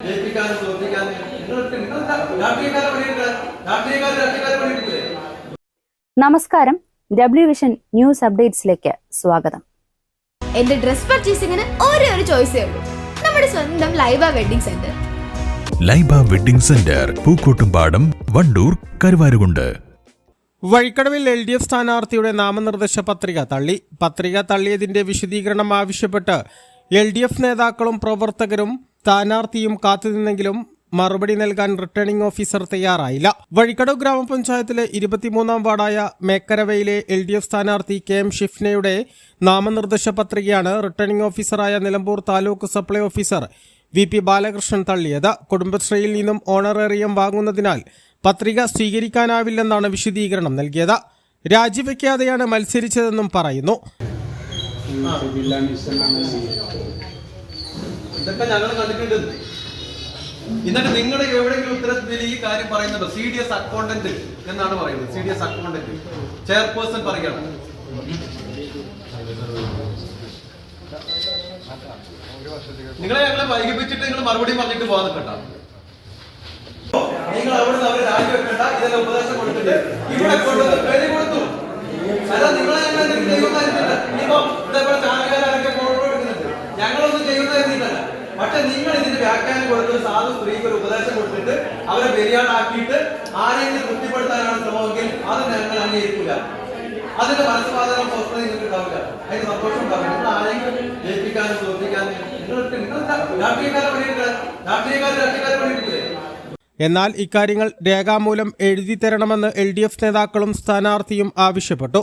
ജയിപ്പിക്കാനും തോൽപ്പിക്കാനും നിങ്ങൾക്ക് നിങ്ങൾ രാഷ്ട്രീയക്കാരെ പണിയെടുക്കുക. രാഷ്ട്രീയക്കാർ രാഷ്ട്രീയക്കാരെ പണിയെടുക്കില്ലേ? നമസ്കാരം. ഡബ്ല്യു വിഷൻ ന്യൂസ് അപ്ഡേറ്റ്സിലേക്ക് സ്വാഗതം. എന്റെ ഡ്രസ് പർച്ചേസിംഗിന് ഒരേ ഒരു ചോയ്സ് ഉള്ളൂ. നമ്മുടെ സ്വന്തം Laiba wedding centre. Laiba wedding centre Pookkottumpadam Wandoor Karuvarakundu. വഴിക്കടവിൽ L D F സ്ഥാനാർത്ഥിയുടെ നാമനിർദ്ദേശ പത്രിക തള്ളി. പത്രിക തള്ളിയതിന്റെ വിശദീകരണം ആവശ്യപ്പെട്ട് എൽ ഡി എഫ് നേതാക്കളും പ്രവർത്തകരും സ്ഥാനാർത്ഥിയും കാത്തുനിന്നെങ്കിലും മറുപടി നൽകാൻ റിട്ടേണിംഗ് ഓഫീസർ തയ്യാറായില്ല. വഴിക്കടവ് ഗ്രാമപഞ്ചായത്തിലെ ഇരുപത്തിമൂന്നാം വാർഡായ മേക്കരവയിലെ എൽ ഡി എഫ് സ്ഥാനാർത്ഥി കെ എം ഷിഫ്നയുടെ നാമനിർദ്ദേശ പത്രികയാണ് റിട്ടേണിംഗ് ഓഫീസറായ Nilambur taluk supply officer V P Balakrishnan തള്ളിയത്. കുടുംബശ്രീയിൽ നിന്നും ഓണറേറിയം വാങ്ങുന്നതിനാൽ പത്രിക സ്വീകരിക്കാനാവില്ലെന്നാണ് വിശദീകരണം നൽകിയത്. രാജിവെക്കാതെയാണ് മത്സരിച്ചതെന്നും പറയുന്നു. ഇതൊക്കെ ഞങ്ങൾ കണ്ടിട്ടുണ്ട്. എന്നിട്ട് നിങ്ങളുടെ എവിടെയെങ്കിലും ഉത്തരത്തിൽ ഈ കാര്യം പറയുന്നുണ്ടോ? സി ഡി എസ് അക്കൗണ്ടന്റ് എന്നാണ് പറയുന്നത്. C D S accountant chairperson പറയണം. നിങ്ങളെ ഞങ്ങളെ വൈകിപ്പിച്ചിട്ട് നിങ്ങൾ മറുപടി പറഞ്ഞിട്ട് പോകാൻ നിൽക്കണ്ട. നിങ്ങൾ അവിടെ അവർ രാജിവെക്കണ്ട ഇതെല്ലാം ഉപദേശം കൊടുത്തിട്ട് ഇവിടെ കൊടുത്തു. അല്ല നിങ്ങളെ ഞങ്ങൾ ഇനിയിപ്പോ പക്ഷെ നിങ്ങൾ ഇതിന്റെ വ്യാഖ്യാനം കൊടുത്ത് സാധു സ്ത്രീക്ക് ഒരു ഉപദേശം കൊടുത്തിട്ട് അവരെ ബലിയാടാക്കിയിട്ട് ആരെങ്കിലും തൃപ്തിപ്പെടുത്താനാണ് ശ്രമമെങ്കിൽ അത് ഞങ്ങൾ അംഗീകരിക്കില്ല. അതിന്റെ മനസ്സമാധാനം സ്വസ്ഥത നിങ്ങൾക്ക് ഉണ്ടാവില്ല അതിന് സന്തോഷം ഉണ്ടാവില്ല. നിങ്ങൾ ആരെങ്കിലും ജയിപ്പിക്കാനും നിങ്ങൾക്ക് നിങ്ങൾ എന്നാൽ ഇക്കാര്യങ്ങൾ രേഖാമൂലം എഴുതി തരണമെന്ന് എൽ ഡി എഫ് നേതാക്കളും സ്ഥാനാർത്ഥിയും ആവശ്യപ്പെട്ടു.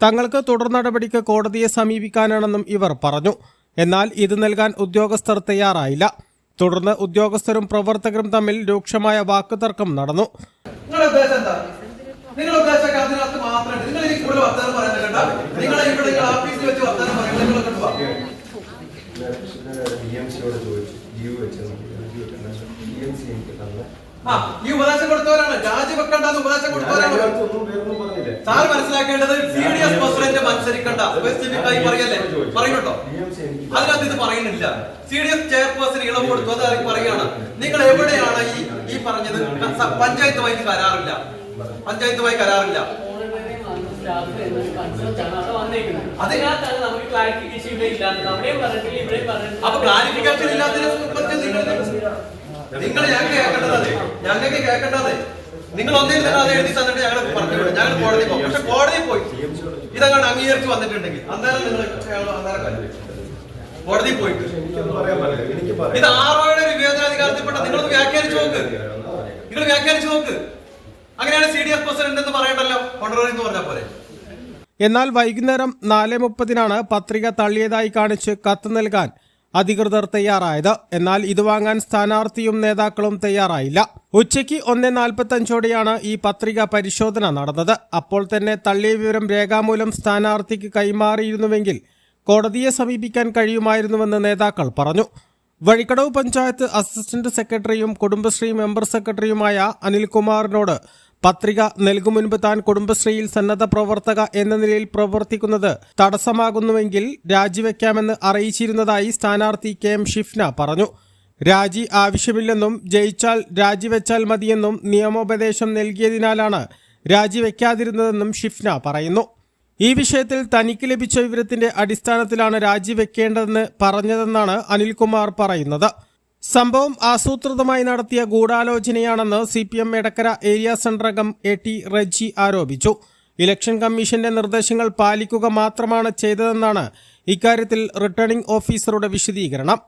തങ്ങൾക്ക് തുടർ നടപടിക്ക് കോടതിയെ സമീപിക്കാനാണെന്നും ഇവർ പറഞ്ഞു. എന്നാൽ ഇത് നൽകാൻ ഉദ്യോഗസ്ഥർ തയ്യാറായില്ല. തുടർന്ന് ഉദ്യോഗസ്ഥരും പ്രവർത്തകരും തമ്മിൽ രൂക്ഷമായ വാക്കുതർക്കം നടന്നു. ആ ഈ ഉപദേശം കൊടുത്തവരാണ്. രാജിവെക്കണ്ടെന്ന് ഉപദേശം കൊടുത്തവരാണ്. സാർ മനസ്സിലാക്കേണ്ടത് സി ഡി എസ് പ്രസിഡന്റ് മത്സരിക്കണ്ട. സ്പെസിഫിക്കായി പറയല്ലേ? പറയുന്നുണ്ടോ? അതിനകത്ത് ഇത് പറയുന്നില്ല. സി ഡി എസ് ചെയർപേഴ്സൺ ഇളവ് കൊടുത്തു അത് നിങ്ങൾ എവിടെയാണ് ഈ ഈ പറഞ്ഞത്? പഞ്ചായത്തുമായി കരാറില്ല. പഞ്ചായത്തുമായി കരാറില്ല. അപ്പൊ ക്ലാരിഫിക്കേഷൻ ഇല്ലാത്തതിനെ നിങ്ങൾ നിങ്ങൾ ഞങ്ങൾക്ക് കേൾക്കേണ്ടത് ഞങ്ങൾക്ക് കേൾക്കേണ്ടത് നിങ്ങൾ ഒന്നേ തന്നെ അത് എഴുതി തന്നിട്ട് ഞങ്ങൾ പറഞ്ഞു. ഞങ്ങൾ കോടതി പോകും പക്ഷെ കോടതി പോയി. ഇതങ്ങോട്ട് അംഗീകരിച്ച് വന്നിട്ടുണ്ടെങ്കിൽ അന്നേരം നിങ്ങൾ. കോടതി പോയിട്ട്. ഇത് ആറോയുടെ വിവേചനാധികാരത്തിൽപ്പെട്ട നിങ്ങൾ വ്യാഖ്യാനിച്ചു നോക്ക്. നിങ്ങൾ വ്യാഖ്യാനിച്ചു നോക്ക്. അങ്ങനെയാണ് സി ഡി എഫ് പ്രസിഡന്റ് എന്ന് പറയണ്ടല്ലോ? കൊണ്ടുവരും എന്ന് പറഞ്ഞ പോലെ എന്നാൽ വൈകുന്നേരം നാല് മുപ്പതിനാണ് പത്രിക തള്ളിയതായി കാണിച്ച് കത്ത് നൽകാൻ അധികൃതർ തയ്യാറായത്. എന്നാൽ ഇത് വാങ്ങാൻ സ്ഥാനാർത്ഥിയും നേതാക്കളും തയ്യാറായില്ല. ഉച്ചയ്ക്ക് ഒന്ന് നാൽപ്പത്തഞ്ചോടെയാണ് ഈ പത്രിക പരിശോധന നടന്നത്. അപ്പോൾ തന്നെ തള്ളിയ വിവരം രേഖാമൂലം സ്ഥാനാർത്ഥിക്ക് കൈമാറിയിരുന്നുവെങ്കിൽ കോടതിയെ സമീപിക്കാൻ കഴിയുമായിരുന്നുവെന്ന് നേതാക്കൾ പറഞ്ഞു. വഴിക്കടവ് പഞ്ചായത്ത് അസിസ്റ്റന്റ് സെക്രട്ടറിയും കുടുംബശ്രീ മെമ്പർ സെക്രട്ടറിയുമായ അനിൽകുമാറിനോട് പത്രിക നൽകും മുൻപ് താൻ കുടുംബശ്രീയിൽ സന്നദ്ധ പ്രവർത്തക എന്ന നിലയിൽ പ്രവർത്തിക്കുന്നത് തടസ്സമാകുന്നുവെങ്കിൽ രാജിവെക്കാമെന്ന് അറിയിച്ചിരുന്നതായി സ്ഥാനാർത്ഥി കെ എം ഷിഫ്ന പറഞ്ഞു. രാജി ആവശ്യമില്ലെന്നും ജയിച്ചാൽ രാജിവെച്ചാൽ മതിയെന്നും നിയമോപദേശം നൽകിയതിനാലാണ് രാജിവെക്കാതിരുന്നതെന്നും ഷിഫ്ന പറയുന്നു. ഈ വിഷയത്തിൽ തനിക്ക് ലഭിച്ച വിവരത്തിന്റെ അടിസ്ഥാനത്തിലാണ് രാജിവെക്കേണ്ടതെന്ന് പറഞ്ഞതെന്നാണ് അനിൽകുമാർ പറയുന്നത്. സംഭവം ആസൂത്രിതമായി നടത്തിയ ഗൂഢാലോചനയാണെന്ന് C P M Edakkara area central അംഗം എ ടി റജി ആരോപിച്ചു. ഇലക്ഷൻ കമ്മീഷന്റെ നിർദ്ദേശങ്ങൾ പാലിക്കുക മാത്രമാണ് ചെയ്തതെന്നാണ് ഇക്കാര്യത്തിൽ റിട്ടേണിംഗ് ഓഫീസറുടെ വിശദീകരണം.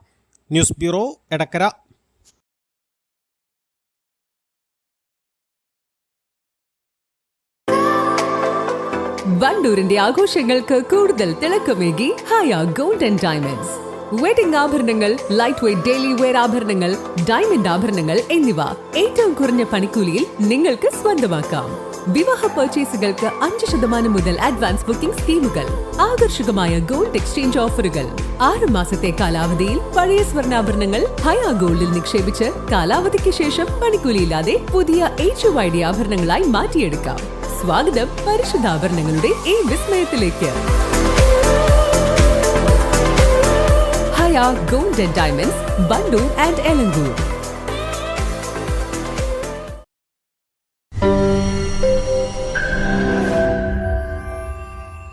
News bureau Edakkara. വണ്ടൂരിന്റെ ആഘോഷങ്ങൾക്ക് കൂടുതൽ തിളക്കമേകി ഹായ ഗോൾഡൻ ഡയമണ്ട്സ് വെഡിംഗ് ആഭരണങ്ങൾ ലൈറ്റ് വെയ്റ്റ് ഡെയിലി വെയർ ആഭരണങ്ങൾ ഡയമണ്ട് ആഭരണങ്ങൾ എന്നിവ. ഏറ്റവും കുറഞ്ഞ പണിക്കൂലിയിൽ നിങ്ങൾക്ക് സ്വന്തമാക്കാം. വിവാഹ പർച്ചേസുകൾക്ക് അഞ്ച് ശതമാനം മുതൽ അഡ്വാൻസ് ബുക്കിംഗ് സ്കീമുകൾ. ആകർഷകമായ ഗോൾഡ് എക്സ്ചേഞ്ച് ഓഫറുകൾ ആറ് മാസത്തെ കാലാവധിയിൽ പഴയ സ്വർണാഭരണങ്ങൾ ഹയ ഗോൾഡിൽ നിക്ഷേപിച്ച് കാലാവധിക്ക് ശേഷം പണിക്കൂലിയില്ലാതെ പുതിയ എച്ച് വൈ ഡി ആഭരണങ്ങളായി മാറ്റിയെടുക്കാം. സ്വാഗതം പരിശുദ്ധാഭരണങ്ങളുടെ ഈ വിസ്മയത്തിലേക്ക്. Haya gold and diamonds Wandoor and Elankur